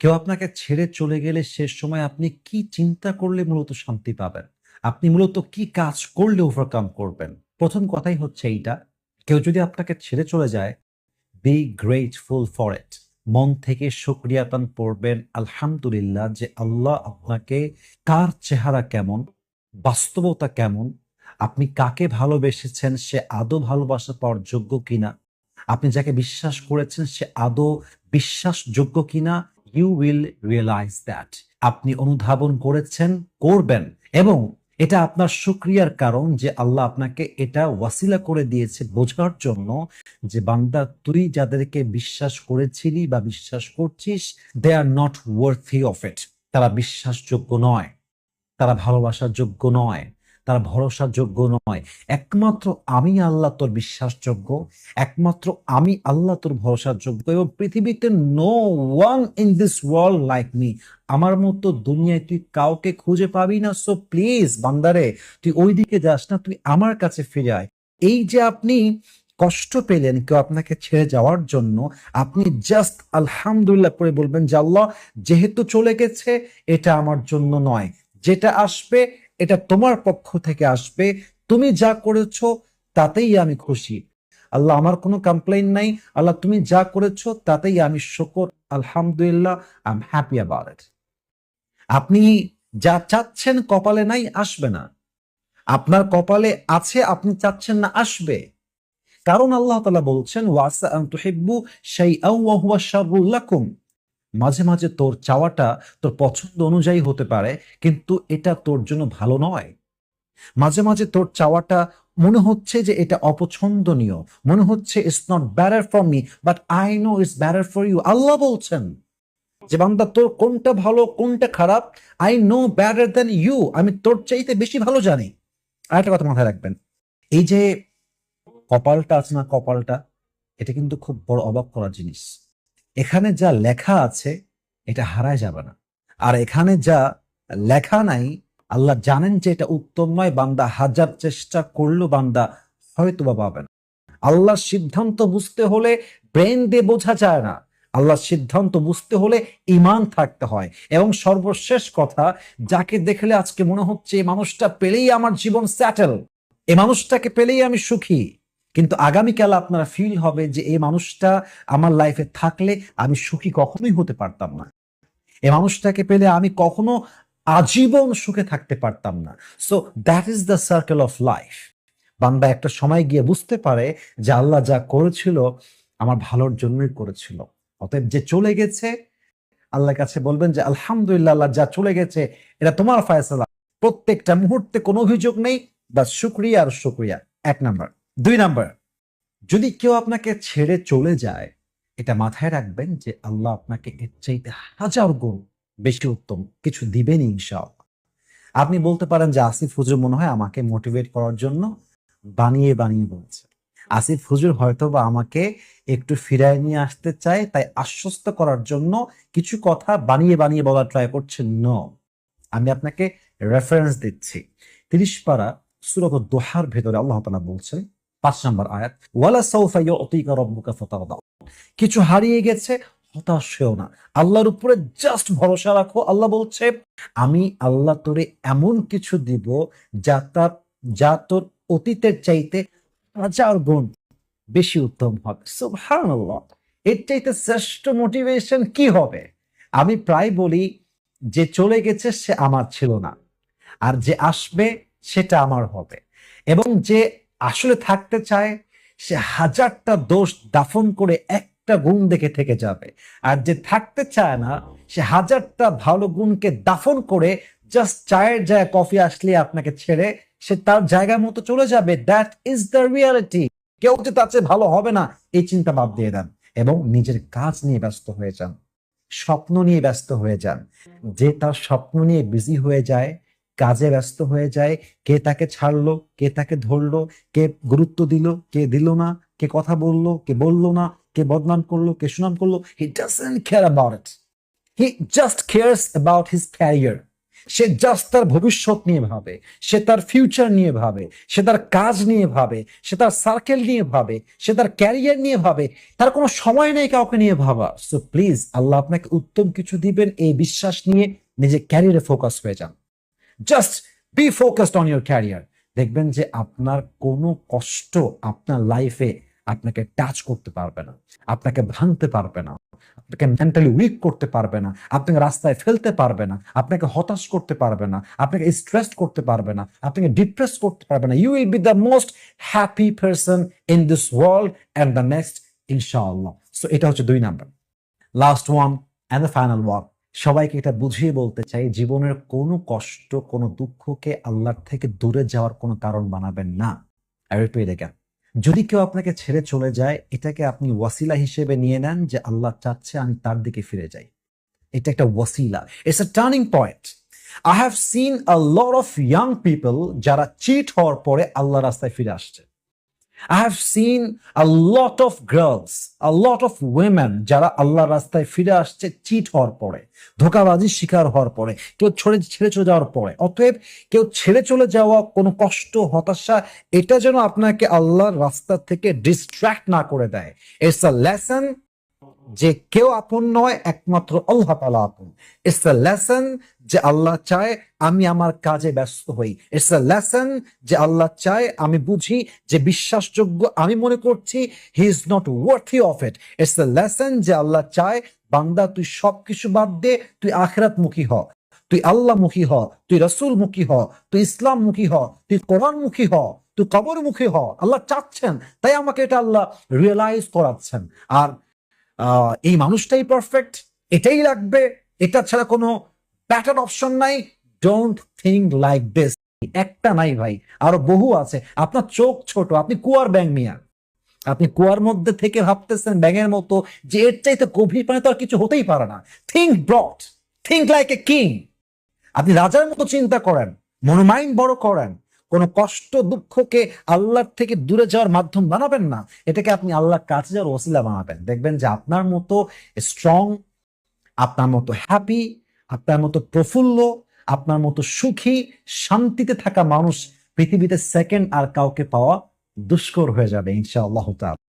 কেউ আপনাকে ছেড়ে চলে গেলে শেষ সময় আপনি কি চিন্তা করলে মূলত শান্তি পাবেন? আপনি মূলত কি কাজ করলে ওভারকাম করবেন? প্রথম কথাই হচ্ছে এইটা, কেউ যদি আপনাকে ছেড়ে চলে যায় বি গ্রেটফুল ফর ইট মন থেকে শুক্রিয়াতান পড়বেন আলহামদুলিল্লাহ, যে আল্লাহ আপনাকে কার চেহারা কেমন, বাস্তবতা কেমন, আপনি কাকে ভালোবেসেছেন, সে আদৌ ভালোবাসা পাওয়ার যোগ্য কিনা, আপনি যাকে বিশ্বাস করেছেন, সে আদৌ বিশ্বাসযোগ্য কিনা ইউ উইল রিয়েলাইজ দ্যাট আপনি অনুধাবন করেছেন, করবেন এবং এটা আপনার শুক্রিয়ার কারণ যে আল্লাহ আপনাকে এটা ওয়াসিলা করে দিয়েছে বোঝার জন্য যে বান্দা, তুই যাদেরকে বিশ্বাস করেছিলি বা বিশ্বাস করছিস they are not worthy of it তারা বিশ্বাসযোগ্য নয়, তারা ভালোবাসার যোগ্য নয়। তারা ভরসার যোগ্য নয়। একমাত্র আমি আল্লাহ তোর বিশ্বাসযোগ্য, একমাত্র আমি আল্লাহ তোর ভরসার যোগ্য এবং পৃথিবীতে no one in this world like me আমার মতো দুনিয়ায় তুই কাউকে খুঁজে পাবি না সো প্লিজ বান্দারে, তুই ওই দিকে যাস না, তুই আমার কাছে ফিরে আয়। এই যে আপনি কষ্ট পেলেন কেউ আপনাকে ছেড়ে যাওয়ার জন্য, আপনি জাস্ট আলহামদুলিল্লাহ করে বলবেন যে আল্লাহ, যেহেতু চলে গেছে, এটা আমার জন্য নয়। যেটা আসবে এটা তোমার পক্ষ থেকে আসবে। তুমি যা করেছ তাতেই আমি খুশি। আল্লাহ, আমার কোনো কমপ্লেন নাই। আল্লাহ, তুমি যা করেছ তাতেই আমি শকর। আলহামদুলিল্লাহ I am happy about it আপনি যা চাচ্ছেন কপালে নাই, আসবে না। আপনার কপালে আছে, আপনি চাচ্ছেন না, আসবে। কারণ আল্লাহ তালা বলছেন ওয়াসা তুহিব্বু শাইআন ওয়া হুয়া শাররুল লাকুম। মাঝে মাঝে তোর চাওয়াটা তোর পছন্দ অনুযায়ী হতে পারে, কিন্তু এটা তোর জন্য ভালো নয়। মাঝে মাঝে তোর চাওয়াটা মনে হচ্ছে যে এটা অপছন্দনীয়, মনে হচ্ছে it's not better for me but I know it's better for you আল্লাহ বলছেন যে, বান্দা, তোর কোনটা ভালো, কোনটা খারাপ? I know better then you আমি তোর চাইতে বেশি ভালো জানি। আর একটা কথা মাথায় রাখবেন, এই যে কপালটা আছে না কপালটা, এটা কিন্তু খুব বড় অবাক করার জিনিস। এখানে যা লেখা আছে, এটা হারায় যাবে না। আর এখানে যা লেখা নাই, আল্লাহ জানেন যে এটা উত্তম নয়, বান্দা হাজার চেষ্টা করলেও বান্দা হয়তো বা পাবেন আল্লাহর সিদ্ধান্ত বুঝতে হলে ব্রেন দিয়ে বোঝা যায় না। আল্লাহর সিদ্ধান্ত বুঝতে হলে ইমান থাকতে হয়। এবং সর্বশেষ কথা, যাকে দেখলে আজকে মনে হচ্ছে, এই মানুষটা পেলেই আমার জীবন স্যাটেল এ মানুষটাকে পেলেই আমি সুখী। কিন্তু আগামীকাল আপনারা ফিল হবে যে এই মানুষটা আমার লাইফে থাকলে আমি সুখী কখনোই হতে পারতাম না। এই মানুষটাকে পেলে আমি কখনো আজীবন সুখে থাকতে পারতাম না। So that is the circle of life বান্দা একটা সময় গিয়ে বুঝতে পারে যে আল্লাহ যা করেছিল, আমার ভালোর জন্যই করেছিল। অতএব যে চলে গেছে, আল্লাহর কাছে বলবেন যে, আলহামদুলিল্লাহ, আল্লাহ যা চলে গেছে, এটা তোমার ফয়সালা। প্রত্যেকটা মুহূর্তে কোনো অভিযোগ নেই বা শুক্রিয়া আর শুক্রিয়া। এক নাম্বার। দুই নাম্বার, যদি কেউ আপনাকে ছেড়ে চলে যায়, এটা মাথায় রাখবেন যে আল্লাহ আপনাকে এর চাইতে হাজার গুণ বেশি উত্তম কিছু দিবেন ইনশাআল্লাহ। আপনি বলতে পারেন যে আসিফ হুজুর মনে হয় আমাকে মোটিভেট করার জন্য বানিয়ে বানিয়ে বলছে। আসিফ হুজুর হয়তো বা আমাকে একটু ফিরায় নিয়ে আসতে চায়, তাই আশ্বস্ত করার জন্য কিছু কথা বানিয়ে বানিয়ে বলার ট্রাই করছে ন আমি আপনাকে রেফারেন্স দিচ্ছি। তিরিশ পারা সুরত দোহার ভেতরে আল্লাহ তালা বলছেন পাঁচ নম্বর আয়াত, ওয়ালা সৌফা ইউতিকা রাব্বুকা ফাতারদা। কিছু হারিয়ে গেছে হতাশ হয়েও না। আল্লাহর উপরে জাস্ট ভরসা রাখো। আল্লাহ বলছে, আমি আল্লাহ তোরে এমন কিছু দিব যা তার, যা তোর অতীতের চাইতে হাজার গুণ বেশি উত্তম হবে। সুবহানাল্লাহ। এর চাইতে শ্রেষ্ঠ মোটিভেশন কি হবে? আমি প্রায় বলি, যে চলে গেছে, সে আমার ছিল না। আর যে আসবে, সেটা আমার হবে। এবং যে আসলে থাকতে চায়, সে হাজারটা দোষ দাফন করে একটা গুণ দেখে থেকে যাবে। আর যে থাকতে চায় না, সে হাজারটা ভালো গুণকে দাফন করে জাস্ট চায়ের জায়গায় কফি আসলে আপনাকে ছেড়ে সে তার জায়গা মতো চলে যাবে। দ্যাট ইজ দ্য রিয়ালিটি কেউ যে তার চেয়ে ভালো হবে না, এই চিন্তা বাদ দিয়ে দেন এবং নিজের কাজ নিয়ে ব্যস্ত হয়ে যান। স্বপ্ন নিয়ে ব্যস্ত হয়ে যান। যে তার স্বপ্ন নিয়ে বিজি হয়ে যায় কাজে ব্যস্ত হয়ে যায়। কে তাকে ছাড়লো, কে তাকে ধরলো, কে গুরুত্ব দিল, কে দিল না, কে কথা বলল, কে বলল না, কে বদনাম করল, কে সুনাম করল he doesn't care about it he just cares about his career say just তার ভবিষ্যৎ নিয়ে ভাবে, সে তার ফিউচার নিয়ে ভাবে, সে তার কাজ নিয়ে ভাবে, সে তার সার্কেল নিয়ে ভাবে, সে তার ক্যারিয়ার নিয়ে ভাবে, তার কোনো সময় নেই কাউকে নিয়ে ভাবা সো প্লিজ আল্লাহ আপনাকে উত্তম কিছু দিবেন এই বিশ্বাস নিয়ে, নিজের ক্যারিয়ারে ফোকাস হয়ে যান। Just be focused on your career দেখবেন যে আপনার কোনো কষ্ট আপনার লাইফে আপনাকে টাচ করতে পারবে না, আপনাকে ভাঙতে পারবে না, আপনাকে মেন্টালি উইক করতে পারবে না, আপনাকে রাস্তায় ফেলতে পারবে না, আপনাকে হতাশ করতে পারবে না, আপনাকে স্ট্রেস করতে পারবে না, আপনাকে ডিপ্রেস করতে পারবে না। You will be the most happy person in this world and the next ইনশাআল্লাহ সো এটা হচ্ছে দুই number last one and the final one সবাইকে এটা বুঝিয়ে বলতে চাই, জীবনের কোনো কষ্ট, কোনো দুঃখকে আল্লাহর থেকে দূরে যাওয়ার কোনো কারণ বানাবেন না. যদি কেউ আপনাকে ছেড়ে চলে যায়, এটাকে আপনি ওয়াসিলা হিসেবে নিয়ে নেন যে আল্লাহ চাচ্ছে আমি তার দিকে ফিরে যাই। এটা একটা ওয়াসিলা। It's a turning point I have seen a lot of young people যারা চিট হওয়ার পরে আল্লাহ রাস্তায় ফিরে আসছে। I seen a lot of girls, a lot of women যারা আল্লাহ রাস্তায় ফিরে আসছে চিট হওয়ার পরে ধোকাবাজির শিকার হওয়ার পরে কেউ ছেড়ে ছেড়ে চলে যাওয়ার পরে। অতএব কেউ ছেড়ে চলে যাওয়া কোনো কষ্ট হতাশা এটা যেন আপনাকে আল্লাহর রাস্তা থেকে ডিস্ট্র্যাক্ট না করে দেয়। ইটস আ লেসন যে কেউ আপন নয়, একমাত্র আল্লাহ তালা আপন। ইটস আ লেসন যে আল্লাহ চায় আমি আমার কাজে ব্যস্ত হই। ইটস আ লেসন যে আল্লাহ চায় আমি বুঝি যে বিশ্বাসযোগ্য আমি মনে করছি he is not worthy of it it's a lesson যে আল্লাহ চায়, বান্দা তুই সবকিছু বাদ দে, তুই আখরাত মুখী হ। তুই আল্লাহ মুখী হ, তুই রসুল মুখী হ, তুই ইসলাম মুখী হ, তুই কোরআন মুখী হ, তুই কবর মুখী হ। আল্লাহ চাচ্ছেন, তাই আমাকে এটা আল্লাহ রিয়েলাইজ করাচ্ছেন। আর এই মানুষটাই পারফেক্ট এটাই লাগবে, এটা ছাড়া কোনো প্যাটার্ন অপশন নাই। ডোন্ট থিঙ্ক লাইক দিস একটা নাই ভাই, আরও বহু আছে। আপনার চোখ ছোট, আপনি কুয়ার ব্যাং মিয়া। আপনি কুয়ার মধ্যে থেকে ভাবতেছেন ব্যাঙের মতো যে এর চাইতে গভীর পানে তো আর কিছু হতেই পারে না। Think broad think like a king আপনি রাজার মতো চিন্তা করেন, মনোমাইন্ড বড় করেন কোনো কষ্ট, দুঃখকে আল্লাহর থেকে দূরে যাওয়ার মাধ্যম বানাবেন না। এটাকে আপনি আল্লাহর কাছে যাওয়ার ওসিলা বানাবেন। দেখবেন যে আপনার মতো স্ট্রং আপনার মতো হ্যাপি আপনার মতো প্রফুল্ল, আপনার মতো সুখী, শান্তিতে থাকা মানুষ পৃথিবীতে সেকেন্ড আর কাউকে পাওয়া দুষ্কর হয়ে যাবে, ইনশাআল্লাহ তাআলা।